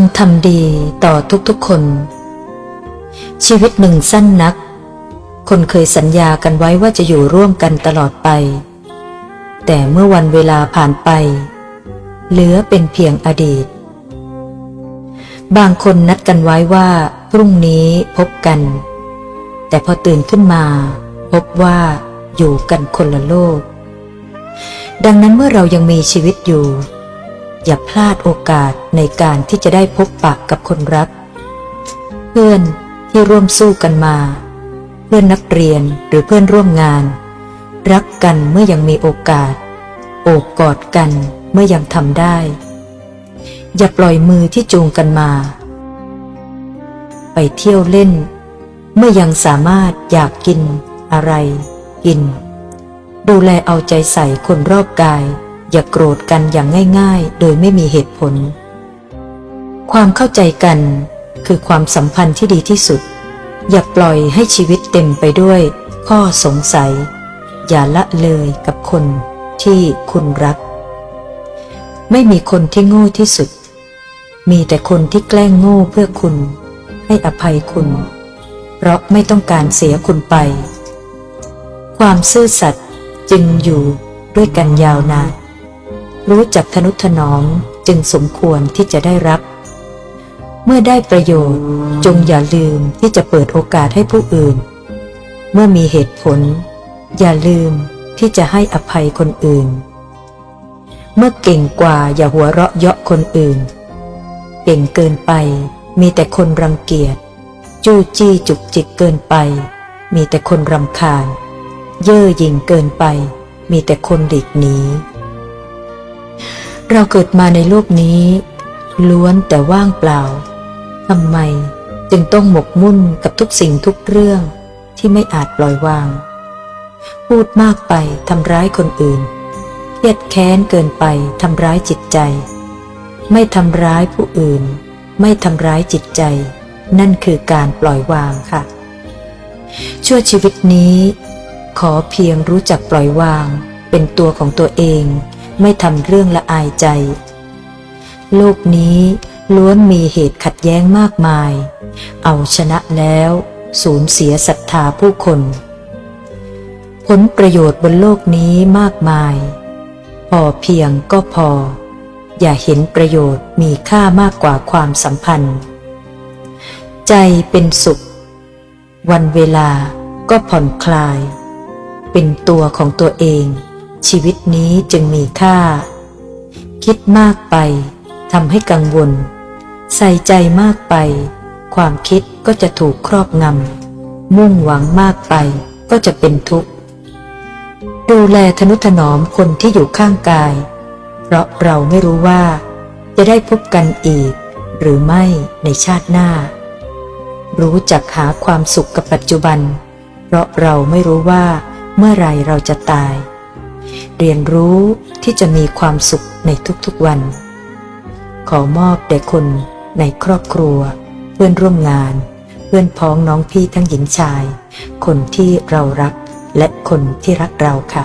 จงทำดีต่อทุกๆคน ชีวิตหนึ่งสั้นนัก คนเคยสัญญากันไว้ว่าจะอยู่ร่วมกันตลอดไป แต่เมื่อวันเวลาผ่านไป เหลือเป็นเพียงอดีต บางคนนัดกันไว้ว่าพรุ่งนี้พบกัน แต่พอตื่นขึ้นมา พบว่าอยู่กันคนละโลก ดังนั้นเมื่อเรายังมีชีวิตอยู่ อย่าพลาดโอกาสในการที่จะได้พบปะกับคนรัก เพื่อนที่ร่วมสู้กันมา เพื่อนนักเรียนหรือเพื่อนร่วมงาน รักกันเมื่อยังมีโอกาส โอบกอดกันเมื่อยังทำได้ อย่าปล่อยมือที่จูงกันมา ไปเที่ยวเล่น เมื่อยังสามารถอยากกินอะไร กิน ดูแลเอาใจใส่คนรอบกาย อย่าโกรธกันอย่างง่ายๆ โดยไม่มีเหตุผล ความเข้าใจกันคือความสัมพันธ์ที่ดีที่สุด อย่าปล่อยให้ชีวิตเต็มไปด้วย ข้อสงสัย อย่าละเลยกับคนที่คุณรัก ไม่มีคนที่โง่ที่สุด มีแต่คนที่แกล้งโง่เพื่อคุณ ให้อภัยคุณ เพราะไม่ต้องการเสียคุณไป ความซื่อสัตย์จึงอยู่ด้วยกันยาวนาน รู้จักทนุถนอมจึงสมควรที่จะได้รับ เมื่อได้ประโยชน์จงอย่าลืมที่จะเปิดโอกาสให้ผู้อื่น เมื่อมีเหตุผล อย่าลืมที่จะให้อภัยคนอื่น เมื่อเก่งกว่าอย่าหัวเราะเยาะคนอื่น เก่งเกินไปมีแต่คนรังเกียจจู้จี้จุกจิกเกินไป มีแต่คนรำคาญ เย่อหยิ่งเกินไป มีแต่คนหลีกหนี เราเกิดมาในโลกนี้ ล้วนแต่ว่างเปล่าทำไมจึงต้องหมกมุ่นกับทุกสิ่งทุกเรื่องที่ไม่อาจปล่อยวาง พูดมากไปทำร้ายคนอื่นเครียดแค้นเกินไปทำร้ายจิตใจ ไม่ทำร้ายผู้อื่น ไม่ทำร้ายจิตใจ นั่นคือการปล่อยวางค่ะ ชั่วชีวิตนี้ ขอเพียงรู้จักปล่อยวางเป็นตัวของตัวเอง ไม่ทำเรื่องละอายใจ โลกนี้ล้วนมีเหตุขัดแย้งมากมาย เอาชนะแล้วสูญเสียศรัทธาผู้คน ผลประโยชน์บนโลกนี้มากมาย พอเพียงก็พอ อย่าเห็นประโยชน์มีค่ามากกว่าความสัมพันธ์ ใจเป็นสุข วันเวลาก็ผ่อนคลาย เป็นตัวของตัวเอง ชีวิตนี้จึงมีค่า คิดมากไปทำให้กังวล ใส่ใจมากไป ความคิดก็จะถูกครอบงำมุ่งหวังมากไปก็จะเป็นทุกข์ ดูแลทนุถนอมคนที่อยู่ข้างกาย เพราะเราไม่รู้ว่า จะได้พบกันอีก หรือไม่ในชาติหน้า รู้จักหาความสุขกับปัจจุบัน เพราะเราไม่รู้ว่าเมื่อไรเราจะตาย เรียนรู้ที่จะมีความสุขในทุกๆวัน ขอมอบแด่คนในครอบครัว เพื่อนร่วมงาน เพื่อนพ้องน้องพี่ทั้งหญิงชาย คนที่เรารักและคนที่รักเราค่ะ